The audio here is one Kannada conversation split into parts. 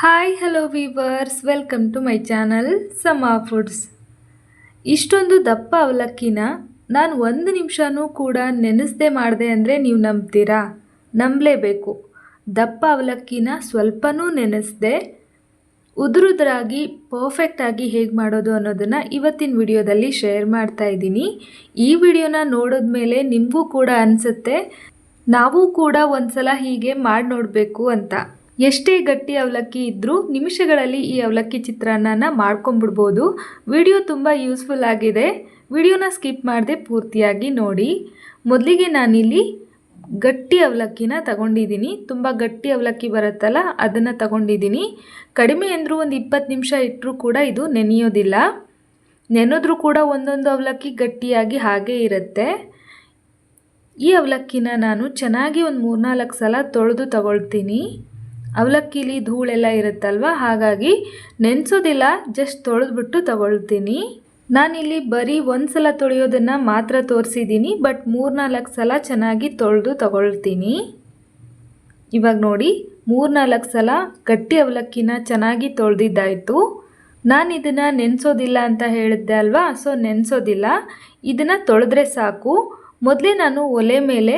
Hi hello viewers welcome to my channel Sama foods ಇಷ್ಟೊಂದು ದಪ್ಪ ಅವಲಕ್ಕಿನ ನಾನು ಒಂದು ನಿಮಿಷನೂ ಕೂಡ ನೆನೆಸ್ದೆ ಮಾಡಿದೆ ಅಂದರೆ ನೀವು ನಂಬ್ತೀರಾ? ನಂಬಲೇಬೇಕು. ದಪ್ಪ ಅವಲಕ್ಕಿನ ಸ್ವಲ್ಪನೂ ನೆನೆಸ್ದೆ, ಉದುರುದ್ರಾಗಿ ಪರ್ಫೆಕ್ಟಾಗಿ ಹೇಗೆ ಮಾಡೋದು ಅನ್ನೋದನ್ನು ಇವತ್ತಿನ ವಿಡಿಯೋದಲ್ಲಿ ಶೇರ್ ಮಾಡ್ತಾ ಇದ್ದೀನಿ. ಈ ವಿಡಿಯೋನ ನೋಡಿದ ಮೇಲೆ ನಿಮಗೂ ಕೂಡ ಅನಿಸುತ್ತೆ. ನಾವು ಕೂಡ ಒಂದ್ಸಲ ಹೀಗೆ ಮಾಡಿ ನೋಡಬೇಕು ಅಂತ. ಎಷ್ಟೇ ಗಟ್ಟಿ ಅವಲಕ್ಕಿ ಇದ್ದರೂ ನಿಮಿಷಗಳಲ್ಲಿ ಈ ಅವಲಕ್ಕಿ ಚಿತ್ರಾನ್ನನ ಮಾಡ್ಕೊಂಬಿಡ್ಬೋದು. ವಿಡಿಯೋ ತುಂಬ ಯೂಸ್ಫುಲ್ ಆಗಿದೆ. ವಿಡಿಯೋನ ಸ್ಕಿಪ್ ಮಾಡದೆ ಪೂರ್ತಿಯಾಗಿ ನೋಡಿ. ಮೊದಲಿಗೆ ನಾನಿಲ್ಲಿ ಗಟ್ಟಿ ಅವಲಕ್ಕಿನ ತಗೊಂಡಿದ್ದೀನಿ. ತುಂಬ ಗಟ್ಟಿ ಅವಲಕ್ಕಿ ಬರುತ್ತಲ್ಲ, ಅದನ್ನು ತಗೊಂಡಿದ್ದೀನಿ. ಕಡಿಮೆ ಅಂದರೂ ಒಂದು ಇಪ್ಪತ್ತು ನಿಮಿಷ ಇಟ್ಟರೂ ಕೂಡ ಇದು ನೆನೆಯೋದಿಲ್ಲ. ನೆನೆದ್ರೂ ಕೂಡ ಒಂದೊಂದು ಅವಲಕ್ಕಿ ಗಟ್ಟಿಯಾಗಿ ಹಾಗೇ ಇರುತ್ತೆ. ಈ ಅವಲಕ್ಕಿನ ನಾನು ಚೆನ್ನಾಗಿ ಒಂದು ಮೂರ್ನಾಲ್ಕು ಸಲ ತೊಳೆದು ತಗೊಳ್ತೀನಿ. ಅವಲಕ್ಕಿಲಿ ಧೂಳೆಲ್ಲ ಇರುತ್ತಲ್ವ? ಹಾಗಾಗಿ ನೆನೆಸೋದಿಲ್ಲ ಜಸ್ಟ್ ತೊಳೆದ್ಬಿಟ್ಟು ತೊಗೊಳ್ತೀನಿ. ನಾನಿಲ್ಲಿ ಬರೀ ಒಂದು ಸಲ ತೊಳೆಯೋದನ್ನು ಮಾತ್ರ ತೋರಿಸಿದ್ದೀನಿ ಬಟ್ ಮೂರ್ನಾಲ್ಕು ಸಲ ಚೆನ್ನಾಗಿ ತೊಳೆದು ತೊಗೊಳ್ತೀನಿ. ಇವಾಗ ನೋಡಿ, ಮೂರ್ನಾಲ್ಕು ಸಲ ಗಟ್ಟಿ ಅವಲಕ್ಕಿನ ಚೆನ್ನಾಗಿ ತೊಳೆದಿದ್ದಾಯಿತು. ನಾನು ಇದನ್ನು ನೆನೆಸೋದಿಲ್ಲ ಅಂತ ಹೇಳಿದ್ದೆ ಅಲ್ವಾ? ಸೊ ನೆನೆಸೋದಿಲ್ಲ. ಇದನ್ನು ತೊಳೆದ್ರೆ ಸಾಕು. ಮೊದಲೇ ನಾನು ಒಲೆ ಮೇಲೆ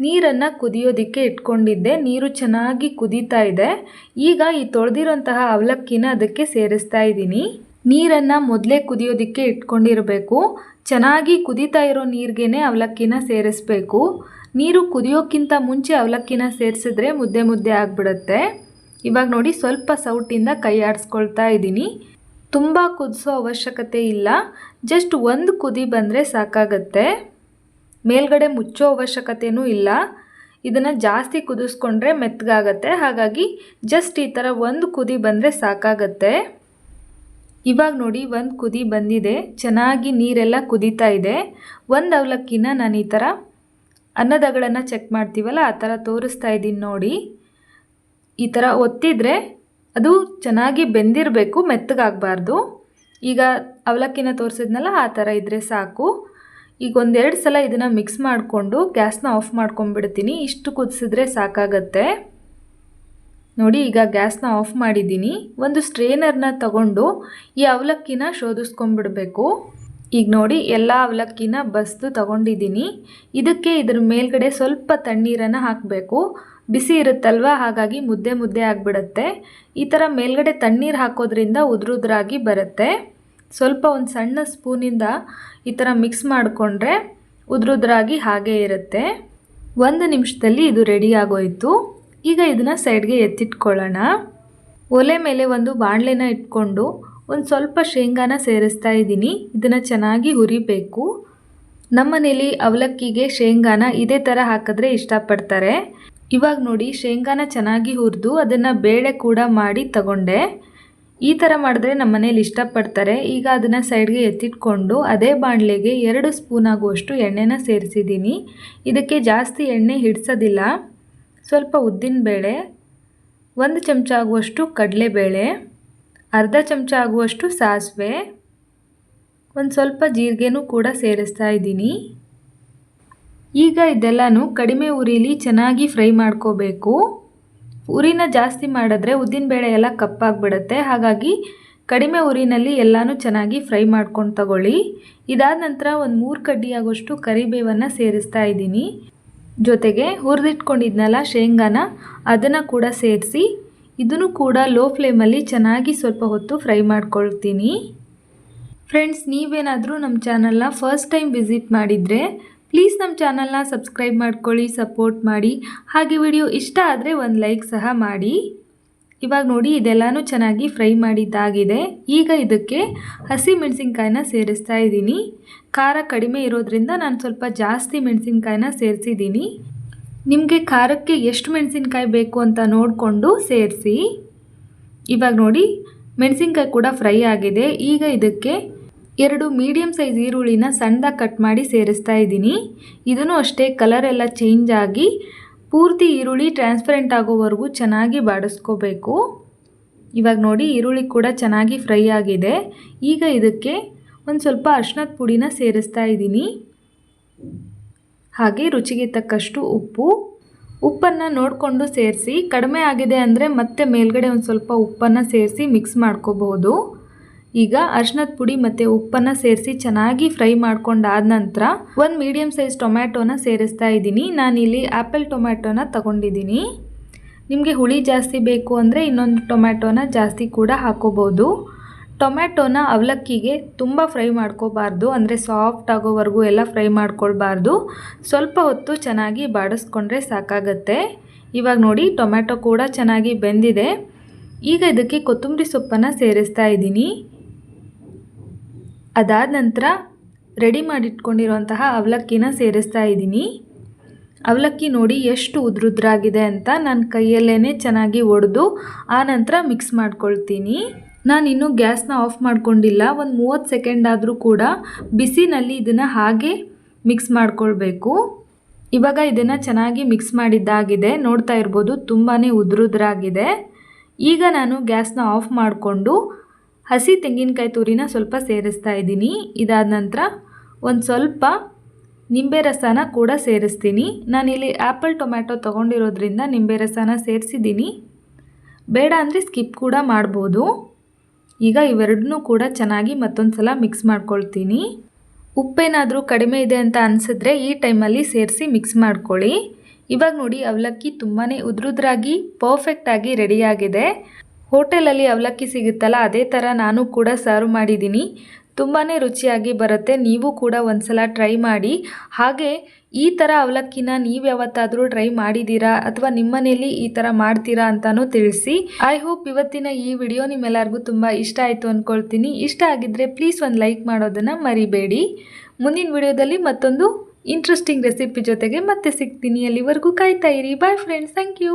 ನೀರನ್ನು ಕುದಿಯೋದಕ್ಕೆ ಇಟ್ಕೊಂಡಿದ್ದೆ. ನೀರು ಚೆನ್ನಾಗಿ ಕುದೀತಾ ಇದೆ. ಈಗ ಈ ತೊಳೆದಿರೋಂತಹ ಅವಲಕ್ಕಿನ ಅದಕ್ಕೆ ಸೇರಿಸ್ತಾ ಇದ್ದೀನಿ. ನೀರನ್ನು ಮೊದಲೇ ಕುದಿಯೋದಕ್ಕೆ ಇಟ್ಕೊಂಡಿರಬೇಕು. ಚೆನ್ನಾಗಿ ಕುದೀತಾ ಇರೋ ನೀರಿಗೆ ಅವಲಕ್ಕಿನ ಸೇರಿಸ್ಬೇಕು. ನೀರು ಕುದಿಯೋಕ್ಕಿಂತ ಮುಂಚೆ ಅವಲಕ್ಕಿನ ಸೇರಿಸಿದ್ರೆ ಮುದ್ದೆ ಮುದ್ದೆ ಆಗಿಬಿಡುತ್ತೆ. ಇವಾಗ ನೋಡಿ ಸ್ವಲ್ಪ ಸೌಟಿಂದ ಕೈ ಆಡಿಸ್ಕೊಳ್ತಾ ಇದ್ದೀನಿ. ತುಂಬ ಕುದಿಸೋ ಅವಶ್ಯಕತೆ ಇಲ್ಲ. ಜಸ್ಟ್ ಒಂದು ಕುದಿ ಬಂದರೆ ಸಾಕಾಗತ್ತೆ. ಮೇಲ್ಗಡೆ ಮುಚ್ಚೋ ಅವಶ್ಯಕತೆಯೂ ಇಲ್ಲ. ಇದನ್ನು ಜಾಸ್ತಿ ಕುದಿಸ್ಕೊಂಡ್ರೆ ಮೆತ್ತಗಾಗತ್ತೆ. ಹಾಗಾಗಿ ಜಸ್ಟ್ ಈ ಥರ ಒಂದು ಕುದಿ ಬಂದರೆ ಸಾಕಾಗತ್ತೆ. ಇವಾಗ ನೋಡಿ ಒಂದು ಕುದಿ ಬಂದಿದೆ. ಚೆನ್ನಾಗಿ ನೀರೆಲ್ಲ ಕುದೀತಾ ಇದೆ. ಒಂದು ಅವಲಕ್ಕಿನ ನಾನು ಈ ಥರ ಅನ್ನದಗಳನ್ನು ಚೆಕ್ ಮಾಡ್ತೀವಲ್ಲ, ಆ ಥರ ತೋರಿಸ್ತಾ ಇದ್ದೀನಿ ನೋಡಿ. ಈ ಥರ ಒತ್ತಿದ್ರೆ ಅದು ಚೆನ್ನಾಗಿ ಬೆಂದಿರಬೇಕು, ಮೆತ್ತಗಾಗಬಾರ್ದು. ಈಗ ಅವಲಕ್ಕಿನ ತೋರಿಸಿದ್ನಲ್ಲ, ಆ ಥರ ಇದ್ದರೆ ಸಾಕು. ಈಗ ಒಂದೆರಡು ಸಲ ಇದನ್ನು ಮಿಕ್ಸ್ ಮಾಡಿಕೊಂಡು ಗ್ಯಾಸ್ನ ಆಫ್ ಮಾಡ್ಕೊಂಡ್ಬಿಡ್ತೀನಿ. ಇಷ್ಟು ಕುದಿಸಿದ್ರೆ ಸಾಕಾಗತ್ತೆ. ನೋಡಿ, ಈಗ ಗ್ಯಾಸ್ನ ಆಫ್ ಮಾಡಿದ್ದೀನಿ. ಒಂದು ಸ್ಟ್ರೇನರ್ನ ತಗೊಂಡು ಈ ಅವಲಕ್ಕಿನ ಶೋಧಿಸ್ಕೊಂಬಿಡಬೇಕು ಈಗ ನೋಡಿ, ಎಲ್ಲ ಅವಲಕ್ಕಿನ ಬಸ್ದು ತಗೊಂಡಿದ್ದೀನಿ. ಇದಕ್ಕೆ ಇದ್ರ ಮೇಲ್ಗಡೆ ಸ್ವಲ್ಪ ತಣ್ಣೀರನ್ನು ಹಾಕಬೇಕು. ಬಿಸಿ ಇರುತ್ತಲ್ವ? ಹಾಗಾಗಿ ಮುದ್ದೆ ಮುದ್ದೆ ಆಗಿಬಿಡತ್ತೆ. ಈ ಥರ ಮೇಲ್ಗಡೆ ತಣ್ಣೀರು ಹಾಕೋದ್ರಿಂದ ಉದ್ರುದ್ರಾಗಿ ಬರುತ್ತೆ. ಸ್ವಲ್ಪ ಒಂದು ಸಣ್ಣ ಸ್ಪೂನಿಂದ ಈ ಥರ ಮಿಕ್ಸ್ ಮಾಡಿಕೊಂಡ್ರೆ ಉದ್ರುದ್ರಾಗಿ ಹಾಗೇ ಇರುತ್ತೆ. ಒಂದು ನಿಮಿಷದಲ್ಲಿ ಇದು ರೆಡಿ ಆಗೋಯಿತು. ಈಗ ಇದನ್ನು ಸೈಡ್ಗೆ ಎತ್ತಿಟ್ಕೊಳ್ಳೋಣ. ಒಲೆ ಮೇಲೆ ಒಂದು ಬಾಣಲೆನ ಇಟ್ಕೊಂಡು ಒಂದು ಸ್ವಲ್ಪ ಶೇಂಗಾನ ಸೇರಿಸ್ತಾ ಇದ್ದೀನಿ. ಇದನ್ನು ಚೆನ್ನಾಗಿ ಹುರಿಬೇಕು. ನಮ್ಮನೇಲಿ ಅವಲಕ್ಕಿಗೆ ಶೇಂಗಾನ ಇದೇ ಥರ ಹಾಕಿದ್ರೆ ಇಷ್ಟಪಡ್ತಾರೆ. ಇವಾಗ ನೋಡಿ ಶೇಂಗಾನ ಚೆನ್ನಾಗಿ ಹುರಿದು ಅದನ್ನು ಬೇಳೆ ಕೂಡ ಮಾಡಿ ತಗೊಂಡೆ. ಈ ಥರ ಮಾಡಿದ್ರೆ ನಮ್ಮ ಮನೇಲಿ ಇಷ್ಟಪಡ್ತಾರೆ. ಈಗ ಅದನ್ನು ಸೈಡ್ಗೆ ಎತ್ತಿಟ್ಕೊಂಡು ಅದೇ ಬಾಣಲೆಗೆ ಎರಡು ಸ್ಪೂನ್ ಆಗುವಷ್ಟು ಎಣ್ಣೆನ ಸೇರಿಸಿದ್ದೀನಿ. ಇದಕ್ಕೆ ಜಾಸ್ತಿ ಎಣ್ಣೆ ಹಿಡಿಸೋದಿಲ್ಲ. ಸ್ವಲ್ಪ ಉದ್ದಿನಬೇಳೆ ಒಂದು ಚಮಚ ಆಗುವಷ್ಟು ಕಡಲೆಬೇಳೆ, ಅರ್ಧ ಚಮಚ ಆಗುವಷ್ಟು ಸಾಸಿವೆ, ಒಂದು ಸ್ವಲ್ಪ ಜೀರಿಗೆನೂ ಕೂಡ ಸೇರಿಸ್ತಾ ಇದ್ದೀನಿ. ಈಗ ಇದೆಲ್ಲನೂ ಕಡಿಮೆ ಉರಿಲಿ ಚೆನ್ನಾಗಿ ಫ್ರೈ ಮಾಡ್ಕೋಬೇಕು. ಉರಿನ ಜಾಸ್ತಿ ಮಾಡಿದ್ರೆ ಉದ್ದಿನಬೇಳೆ ಎಲ್ಲ ಕಪ್ಪಾಗಿಬಿಡುತ್ತೆ. ಹಾಗಾಗಿ ಕಡಿಮೆ ಉರಿನಲ್ಲಿ ಎಲ್ಲನೂ ಚೆನ್ನಾಗಿ ಫ್ರೈ ಮಾಡ್ಕೊಂಡು ತಗೊಳ್ಳಿ. ಇದಾದ ನಂತರ ಒಂದು ಮೂರು ಕಡ್ಡಿಯಾಗೋಷ್ಟು ಕರಿಬೇವನ್ನು ಸೇರಿಸ್ತಾ ಇದ್ದೀನಿ. ಜೊತೆಗೆ ಹುರಿದಿಟ್ಕೊಂಡಿದ್ನಲ್ಲ ಶೇಂಗಾನ, ಅದನ್ನು ಕೂಡ ಸೇರಿಸಿ, ಇದನ್ನು ಕೂಡ ಲೋ ಫ್ಲೇಮಲ್ಲಿ ಚೆನ್ನಾಗಿ ಸ್ವಲ್ಪ ಹೊತ್ತು ಫ್ರೈ ಮಾಡ್ಕೊಳ್ತೀನಿ. ಫ್ರೆಂಡ್ಸ್, ನೀವೇನಾದರೂ ನಮ್ಮ ಚಾನಲ್ನ ಫಸ್ಟ್ ಟೈಮ್ ವಿಸಿಟ್ ಮಾಡಿದರೆ ಪ್ಲೀಸ್ ನಮ್ಮ ಚಾನಲ್ನ ಸಬ್ಸ್ಕ್ರೈಬ್ ಮಾಡ್ಕೊಳ್ಳಿ ಸಪೋರ್ಟ್ ಮಾಡಿ. ಹಾಗೆ ವಿಡಿಯೋ ಇಷ್ಟ ಆದರೆ ಒಂದು ಲೈಕ್ ಸಹ ಮಾಡಿ. ಇವಾಗ ನೋಡಿ ಇದೆಲ್ಲನೂ ಚೆನ್ನಾಗಿ ಫ್ರೈ ಮಾಡಿದ್ದಾಗಿದೆ. ಈಗ ಇದಕ್ಕೆ ಹಸಿ ಮೆಣಸಿನ್ಕಾಯಿನ ಸೇರಿಸ್ತಾ ಇದ್ದೀನಿ. ಖಾರ ಕಡಿಮೆ ಇರೋದ್ರಿಂದ ನಾನು ಸ್ವಲ್ಪ ಜಾಸ್ತಿ ಮೆಣಸಿನ್ಕಾಯಿನ ಸೇರಿಸಿದ್ದೀನಿ. ನಿಮಗೆ ಖಾರಕ್ಕೆ ಎಷ್ಟು ಮೆಣಸಿನ್ಕಾಯಿ ಬೇಕು ಅಂತ ನೋಡಿಕೊಂಡು ಸೇರಿಸಿ. ಇವಾಗ ನೋಡಿ, ಮೆಣಸಿನ್ಕಾಯಿ ಕೂಡ ಫ್ರೈ ಆಗಿದೆ. ಈಗ ಇದಕ್ಕೆ ಎರಡು ಮೀಡಿಯಮ್ ಸೈಜ್ ಈರುಳ್ಳಿನ ಸಣ್ಣದಾಗಿ ಕಟ್ ಮಾಡಿ ಸೇರಿಸ್ತಾ ಇದ್ದೀನಿ. ಇದನ್ನು ಅಷ್ಟೇ ಕಲರ್ ಎಲ್ಲ ಚೇಂಜ್ ಆಗಿ ಪೂರ್ತಿ ಈರುಳ್ಳಿ ಟ್ರಾನ್ಸ್ಪರೆಂಟ್ ಆಗೋವರೆಗೂ ಚೆನ್ನಾಗಿ ಬಾಡಿಸ್ಕೋಬೇಕು. ಇವಾಗ ನೋಡಿ ಈರುಳ್ಳಿ ಕೂಡ ಚೆನ್ನಾಗಿ ಫ್ರೈ ಆಗಿದೆ. ಈಗ ಇದಕ್ಕೆ ಒಂದು ಸ್ವಲ್ಪ ಅರ್ಶಿನದ ಪುಡಿನ ಸೇರಿಸ್ತಾ ಇದ್ದೀನಿ. ಹಾಗೆ ರುಚಿಗೆ ತಕ್ಕಷ್ಟು ಉಪ್ಪು. ಉಪ್ಪನ್ನು ನೋಡಿಕೊಂಡು ಸೇರಿಸಿ, ಕಡಿಮೆ ಆಗಿದೆ ಅಂದರೆ ಮತ್ತೆ ಮೇಲ್ಗಡೆ ಒಂದು ಸ್ವಲ್ಪ ಉಪ್ಪನ್ನು ಸೇರಿಸಿ ಮಿಕ್ಸ್ ಮಾಡ್ಕೋಬಹುದು. ಈಗ ಅರ್ಶಿನದ ಪುಡಿ ಮತ್ತು ಉಪ್ಪನ್ನು ಸೇರಿಸಿ ಚೆನ್ನಾಗಿ ಫ್ರೈ ಮಾಡ್ಕೊಂಡಾದ ನಂತರ ಒಂದು ಮೀಡಿಯಮ್ ಸೈಜ್ ಟೊಮ್ಯಾಟೋನ ಸೇರಿಸ್ತಾ ಇದ್ದೀನಿ. ನಾನಿಲ್ಲಿ ಆ್ಯಪಲ್ ಟೊಮ್ಯಾಟೋನ ತಗೊಂಡಿದ್ದೀನಿ. ನಿಮಗೆ ಹುಳಿ ಜಾಸ್ತಿ ಬೇಕು ಅಂದರೆ ಇನ್ನೊಂದು ಟೊಮ್ಯಾಟೋನ ಜಾಸ್ತಿ ಕೂಡ ಹಾಕೋಬೋದು. ಟೊಮ್ಯಾಟೋನ ಅವಲಕ್ಕಿಗೆ ತುಂಬ ಫ್ರೈ ಮಾಡ್ಕೋಬಾರ್ದು, ಅಂದರೆ ಸಾಫ್ಟ್ ಆಗೋವರೆಗೂ ಎಲ್ಲ ಫ್ರೈ ಮಾಡ್ಕೊಳ್ಬಾರ್ದು. ಸ್ವಲ್ಪ ಹೊತ್ತು ಚೆನ್ನಾಗಿ ಬಾಡಿಸ್ಕೊಂಡ್ರೆ ಸಾಕಾಗತ್ತೆ. ಇವಾಗ ನೋಡಿ, ಟೊಮ್ಯಾಟೊ ಕೂಡ ಚೆನ್ನಾಗಿ ಬೆಂದಿದೆ. ಈಗ ಇದಕ್ಕೆ ಕೊತ್ತಂಬರಿ ಸೊಪ್ಪನ್ನು ಸೇರಿಸ್ತಾ ಇದ್ದೀನಿ. ಅದಾದ ನಂತರ ರೆಡಿ ಮಾಡಿಟ್ಕೊಂಡಿರುವಂತಹ ಅವಲಕ್ಕಿನ ಸೇರಿಸ್ತಾ ಇದ್ದೀನಿ. ಅವಲಕ್ಕಿ ನೋಡಿ ಎಷ್ಟು ಉದ್ರುದ್ರಾಗಿದೆ ಅಂತ ನಾನು ಕೈಯಲ್ಲೇ ಚೆನ್ನಾಗಿ ಒಡೆದು ಆ ನಂತರ ಮಿಕ್ಸ್ ಮಾಡ್ಕೊಳ್ತೀನಿ. ನಾನು ಇನ್ನೂ ಗ್ಯಾಸ್ನ ಆಫ್ ಮಾಡಿಕೊಂಡಿಲ್ಲ. ಒಂದು ಮೂವತ್ತು ಸೆಕೆಂಡ್ ಆದರೂ ಕೂಡ ಬಿಸಿನಲ್ಲಿ ಇದನ್ನು ಹಾಗೆ ಮಿಕ್ಸ್ ಮಾಡ್ಕೊಳ್ಬೇಕು. ಇವಾಗ ಇದನ್ನು ಚೆನ್ನಾಗಿ ಮಿಕ್ಸ್ ಮಾಡಿದ್ದಾಗಿದೆ. ನೋಡ್ತಾ ಇರ್ಬೋದು ತುಂಬಾ ಉದ್ರುದ್ರಾಗಿದೆ. ಈಗ ನಾನು ಗ್ಯಾಸ್ನ ಆಫ್ ಮಾಡಿಕೊಂಡು ಹಸಿ ತೆಂಗಿನಕಾಯಿ ತುರಿನ ಸ್ವಲ್ಪ ಸೇರಿಸ್ತಾ ಇದ್ದೀನಿ. ಇದಾದ ನಂತರ ಒಂದು ಸ್ವಲ್ಪ ನಿಂಬೆ ರಸನ ಕೂಡ ಸೇರಿಸ್ತೀನಿ. ನಾನಿಲ್ಲಿ ಆ್ಯಪಲ್ ಟೊಮ್ಯಾಟೊ ತೊಗೊಂಡಿರೋದ್ರಿಂದ ನಿಂಬೆ ರಸನ ಸೇರಿಸಿದ್ದೀನಿ. ಬೇಡ ಅಂದರೆ ಸ್ಕಿಪ್ ಕೂಡ ಮಾಡ್ಬೋದು. ಈಗ ಇವೆರಡನ್ನೂ ಕೂಡ ಚೆನ್ನಾಗಿ ಮತ್ತೊಂದು ಸಲ ಮಿಕ್ಸ್ ಮಾಡ್ಕೊಳ್ತೀನಿ. ಉಪ್ಪೇನಾದರೂ ಕಡಿಮೆ ಇದೆ ಅಂತ ಅನಿಸಿದ್ರೆ ಈ ಟೈಮಲ್ಲಿ ಸೇರಿಸಿ ಮಿಕ್ಸ್ ಮಾಡ್ಕೊಳ್ಳಿ. ಇವಾಗ ನೋಡಿ ಅವಲಕ್ಕಿ ತುಂಬಾ ಉದ್ರುದ್ರಾಗಿ ಪರ್ಫೆಕ್ಟಾಗಿ ರೆಡಿಯಾಗಿದೆ ಹೋಟೆಲಲ್ಲಿ ಅವಲಕ್ಕಿ ಸಿಗುತ್ತಲ್ಲ, ಅದೇ ಥರ ನಾನು ಕೂಡ ಸರ್ವ್ ಮಾಡಿದ್ದೀನಿ. ತುಂಬಾ ರುಚಿಯಾಗಿ ಬರುತ್ತೆ, ನೀವು ಕೂಡ ಒಂದ್ಸಲ ಟ್ರೈ ಮಾಡಿ. ಹಾಗೆ, ಈ ಥರ ಅವಲಕ್ಕಿನ ನೀವು ಯಾವತ್ತಾದರೂ ಟ್ರೈ ಮಾಡಿದ್ದೀರಾ ಅಥವಾ ನಿಮ್ಮನೇಲಿ ಈ ಥರ ಮಾಡ್ತೀರಾ ಅಂತಲೂ ತಿಳಿಸಿ. ಐ ಹೋಪ್ ಇವತ್ತಿನ ಈ ವಿಡಿಯೋ ನಿಮ್ಮೆಲ್ಲರಿಗೂ ತುಂಬ ಇಷ್ಟ ಆಯಿತು ಅಂದ್ಕೊಳ್ತೀನಿ ಇಷ್ಟ ಆಗಿದ್ದರೆ ಪ್ಲೀಸ್ ಒಂದು ಲೈಕ್ ಮಾಡೋದನ್ನು ಮರಿಬೇಡಿ. ಮುಂದಿನ ವಿಡಿಯೋದಲ್ಲಿ ಮತ್ತೊಂದು ಇಂಟ್ರೆಸ್ಟಿಂಗ್ ರೆಸಿಪಿ ಜೊತೆಗೆ ಮತ್ತೆ ಸಿಗ್ತೀನಿ. ಅಲ್ಲಿವರೆಗೂ ಕಾಯ್ತಾ ಇರಿ. Bye friends thank you